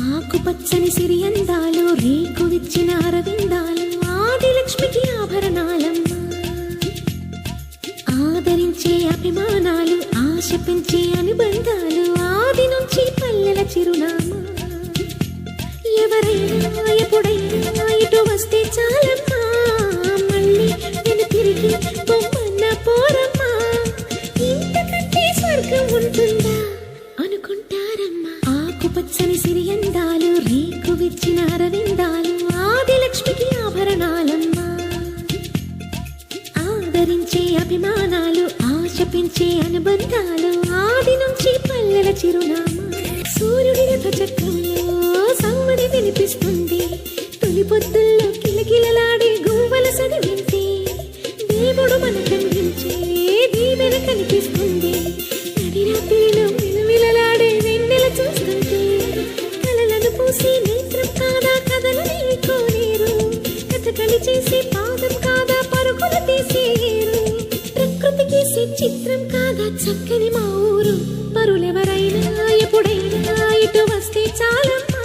ఆకుపచ్చని సిరి అందాలు రేకు అరవిందాలు ఆదిలక్ష్మికి ఆభరణాలం. ఆదరించే అభిమానాలు ఆశ పెంచే అనుబంధాలు ఆది నుంచి పల్లెల చిరునామా. ఎవరైనా ఎప్పుడైనా ఇటు వస్తే చాలమ్మా. మళ్ళీ నేను తిరిగి బొమ్మన్న పోరమ్మా. ఇంతకంటే స్వర్గం ఉంటుందా? అనుకుంటారమ్మా. ఆకుపచ్చని సిరి ఇచ్చిన అరవిందాలు ఆదిలక్ష్మికి ఆభరణాలమ్మా. ఆదరించే అభిమానాలు ఆశ పెంచే అనుబంధాలు ఆది నుంచి పల్లెల చిరునామా. సూర్యుడి రథ చక్రంలో సమ్మడి వినిపిస్తుంది. తొలి చేసే పాదం కాదా పరుగులు తీసేరు ప్రకృతి గీసే చిత్రం కాదా చక్కని మా ఊరు? పరులెవరైనా ఎప్పుడైనా ఇటు వస్తే చాలమ్మా.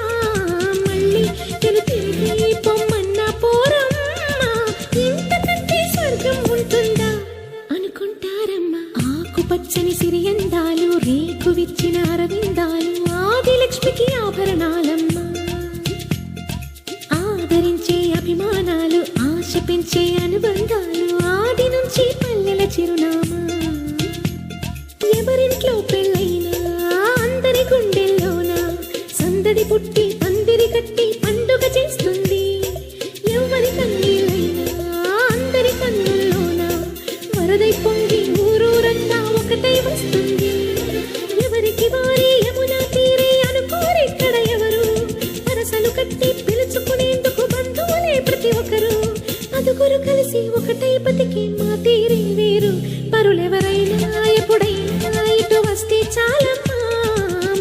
మళ్ళీ నేను తిరిగి పొమ్మన్న పోరమ్మా. ఇంతకంటే స్వర్గం ఉంటుందా? అనుకుంటారమ్మా. ఆకుపచ్చని సిరి అందాలు రేకు విచ్చిన అరవిందాలు. అనుబంధాలు ఆది నుంచి పల్లెల చిరునామా. ఎవరింట్లో పెళ్ళైనా అందరి గుండెల్లోనా సందడి పుట్టి కలిసి ఒకటై బతికి మా తీరే వేరు. పరులెవరైనా ఎప్పుడైనా ఇటు వస్తే చాలమ్మా.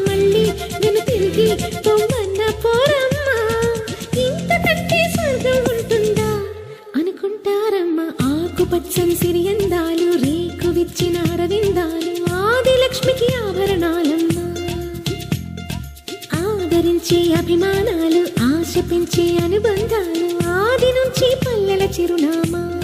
మళ్ళీ నేను తిరిగి పొమ్మన్న పోరమ్మా. ఇంతకంటే స్వర్గం ఉంటుందా? అనుకుంటారమ్మా ఆకుపచ్చం సిరి అందాలు రేకు విచ్చిన అరవిందాలు ఆదిలక్ష్మికి ఆభరణాలమ్మా. ఆదరించే అభిమానాలు ఆశ పెంచే అనుబంధాలు ఆది నుంచి చిరునామా